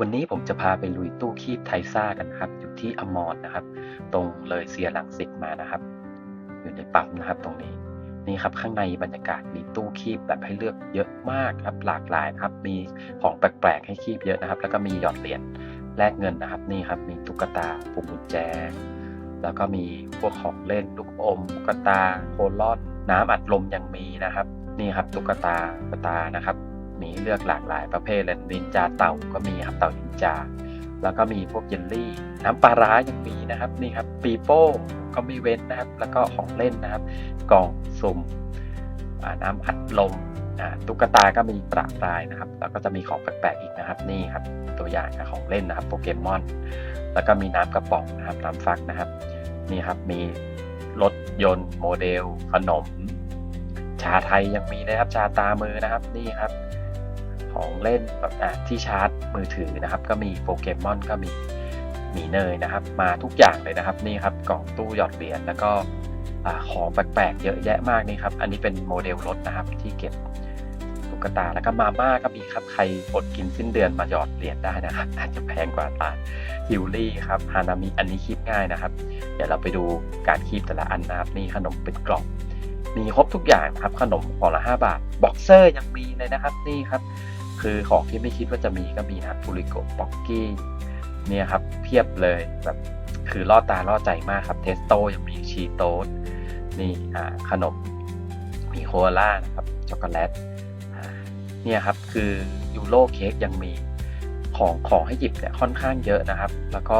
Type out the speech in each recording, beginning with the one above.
วันนี้ผมจะพาไปลุยตู้คีบไทซ่ากันครับ อยู่ที่อมรนนะครับ ตรงเลยเซียหลังสิตมานะครับ อยู่ในปั๊มนะครับตรงนี้นี่ครับข้างในบรรยากาศมีตู้คีบแบบให้เลือกเยอะมากครับหลากหลายครับ มีของแปลกๆให้คีบเยอะนะครับ แล้วก็มีหยอดเหรียญแลกเงินนะครับ นี่ครับมีตุ๊กตาปุ่มกุญแจ แล้วก็มีพวกของเล่นลูกอมตุ๊กตาโคลอนน้ำอัดลมยังมีนะครับ นี่ครับตุ๊กตาตุ๊กตานะครับ มีเลือกหลากหลายประเภทเลยนินจาเต่าก็มีครับเต่านินจา แล้วก็มีพวกเยลลี่ น้ำปลาร้ายังมีนะครับนี่ครับปีโป้ก็ม่เว้นนะครับ แล้วก็ของเล่นนะครับ กล่องสุ่มอ่าน้ำอัดลมตุ๊กตาก็มีประปรายนะครับ แล้วก็จะมีของแปลกๆอีกนะครับ นี่ครับตัวอย่างของเล่นนะครับโปเกมอน แล้วก็มีน้ำกระป๋องนะครับน้ำฟักนะครับ นี่ครับมีรถยนต์โมเดล ขนม ชาไทยยังมีนะครับ ชาตามือนะครับ นี่ครับ ของเล่นแบบที่ชาร์จมือถือนะครับ ก็มีโปเกมอนก็มีหมีเนยนะครับ มาทุกอย่างเลยนะครับนี่ครับกล่องตู้หยอดเหรียญแล้วก็ของแปลกๆเยอะแยะมากนี่ครับ อันนี้เป็นโมเดลรถนะครับที่เก็บตุ๊กตาแล้วก็มาม่าก็มีครับใครอดกินสิ้นเดือนมาหยอดเหรียญได้นะครับ อาจจะแพงกว่าตานฮิวลี่ครับฮานามิอันนี้คีบง่ายนะครับ เดี๋ยวเราไปดูการคีบแต่ละอันนะครับนี่ขนมเป็นกล่อง มีครบทุกอย่างนะครับขนมห่อละ 5 บาทบ็อกเซอร์ยังมีเลยนะครับนี่ครับ คือของที่ไม่คิดว่าจะมีก็มีนะฟูริโกบ็อกกี้เนี่ยครับเพียบเลยแบบคือล่อตาล่อใจมากครับ เทสโตยังมีชีโต้นี่อ่าขนมมีโคอาล่านะครับช็อกโกแลตเนี่ยครับคือยูโรเค้กยังมีของของให้หยิบเนี่ยค่อนข้างเยอะนะครับ แล้วก็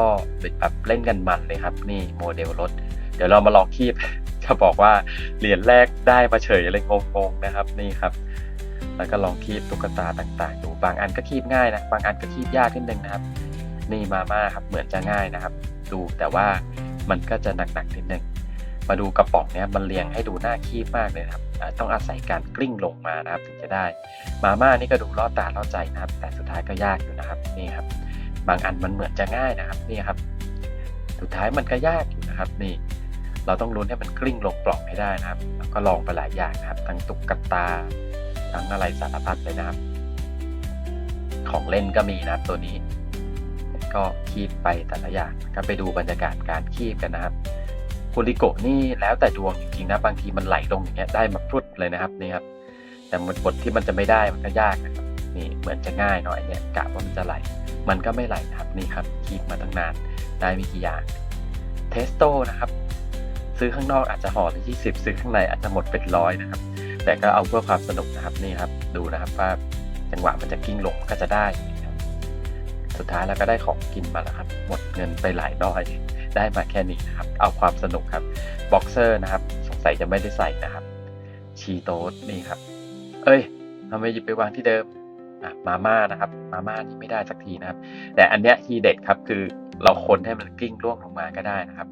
แบบเล่นกันมันเลยครับ นี่โมเดลรถ เดี๋ยวเรามาลองคีบจะบอกว่าเหรียญแรกได้มาเฉยเลยงงๆนะครับนี่ครับ แล้วก็ลองคีบตุ๊กตาต่างๆดูบางอันก็คีบง่ายนะบางอันก็คีบยากนิดนึงนะครับ นี่มาม่าครับเหมือนจะง่ายนะครับ ดูแต่ว่ามันก็จะหนักๆนิดนึงมาดูกระป๋องเนี้ยมันเรียงให้ดูน่าคีบมากเลยครับต้องอาศัยการกลิ้งลงมานะครับถึงจะได้ มาม่านี่ก็ดูล่อตาล่อใจนะครับ แต่สุดท้ายก็ยากอยู่นะครับนี่ครับ บางอันมันเหมือนจะง่ายนะครับนี่ครับ สุดท้ายมันก็ยากอยู่นะครับนี่ เราต้องลุ้นให้มันกลิ้งลงปล่องให้ได้นะครับแล้วก็ลองไปหลายอย่างนะครับทั้งตุ๊กตา ทั้งอะไรสารพัดเลยนะครับ ของเล่นก็มีนะครับตัวนี้ ก็คีบไปแต่ละอย่างก็ไปดูบรรยากาศการคีบกันนะครับคุริโกะนี่แล้วแต่ดวงจริงๆนะบางทีมันไหลลงอย่างเงี้ยได้มาพรุดเลยนะครับนี่ครับ แต่บทที่มันจะไม่ได้มันก็ยากนะครับนี่เหมือนจะง่ายหน่อยเนี่ยกะว่ามันจะไหล มันก็ไม่ไหลนะครับนี่ครับคีบมาตั้งนานได้ไม่กี่อย่างเทสโตนะครับ ซื้อข้างนอกอาจจะห่อละยี่สิบซื้อข้างในอาจจะหมดเป็นร้อยนะครับ แต่ก็เอาเพื่อความสนุกนะครับนี่ครับดูนะครับว่าจังหวะมันจะกิ้งลงก็จะได้ สุดท้ายแล้วก็ได้ของกินมาแล้วครับหมดเงินไปหลายร้อยได้มาแค่นี้นะครับ เอาความสนุกครับบ็อกเซอร์นะครับ สงสัยจะไม่ได้ใส่นะครับ ชีโต๊ดนี่ครับ เอ้ยทำไมหยิบไปวางที่เดิมอะมาม่านะครับ มาม่านี่ไม่ได้สักทีนะครับ แต่อันเนี้ยทีเด็ดครับคือเราคนให้มันกิ้งร่วงลงมาก็ได้นะครับ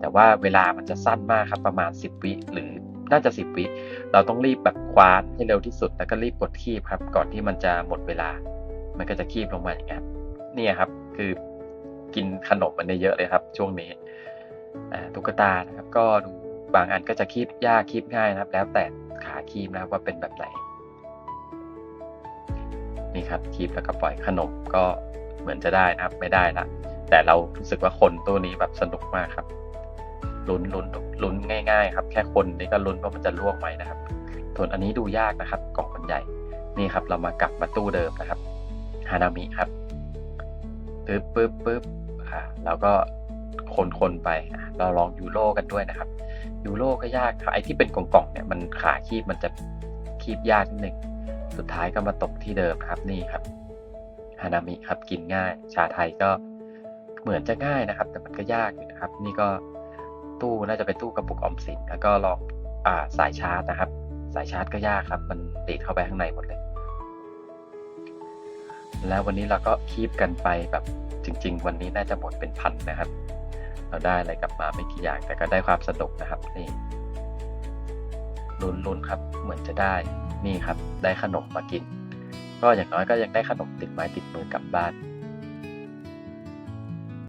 แต่ว่าเวลามันจะสั้นมากครับประมาณ 10 วิหรือ น่าจะ 10 วิ เราต้องรีบแบบคว้านให้เร็วที่สุด แล้วก็รีบกดคีบครับ ก่อนที่มันจะหมดเวลา มันก็จะคีบลงมาอย่างเงี้ยครับนี่ครับ คือกินขนมมันได้เยอะเลยครับ ช่วงนี้ตุ๊กตานะครับ ก็ดูบางอันก็จะคีบยากคีบง่ายนะครับ แล้วแต่ขาคีบนะครับว่าเป็นแบบไหน นี่ครับคีบแล้วก็ปล่อยขนมก็เหมือนจะได้นะครับ ไม่ได้ละแต่เรารู้สึกว่าคนตัวนี้แบบสนุกมากครับ ลุ้นลุ้นลุ้นง่าย ๆ ครับ แค่คนนี่ก็ลุ้นว่ามันจะล่วงไหมนะครับ ส่วนอันนี้ดูยากนะครับกล่องมันใหญ่นี่ครับ เรามากลับมาตู้เดิมนะครับฮานามิครับปึ๊บปึ๊บปึ๊บอ่าแล้วก็คนคนไปเราลองยูโรกันด้วยนะครับยูโรก็ยากครับไอ้ที่เป็นกล่องๆเนี่ยมันขาคีบมันจะคีบยากนิดนึงสุดท้ายก็มาตกที่เดิมครับนี่ครับฮานามิครับกินง่าย ชาไทยก็เหมือนจะง่ายนะครับ แต่มันก็ยากอยู่นะครับ นี่ก็ ตู้น่าจะเป็นตู้กระปุกออมสินแล้วก็ลองอ่าสายชาร์จนะครับ สายชาร์จก็ยากครับ มันติดเข้าไปข้างในหมดเลย แล้ววันนี้เราก็คีบกันไปแบบจริง ๆ วันนี้น่าจะหมดเป็นพันนะครับ เราได้อะไรกลับมาไม่กี่อย่างแต่ก็ได้ความสนุกนะครับนี่ลุ้นๆครับเหมือนจะได้นี่ครับ ได้ขนมมากิน ก็อย่างน้อยก็ยังได้ขนมติดไม้ติดมือกลับบ้าน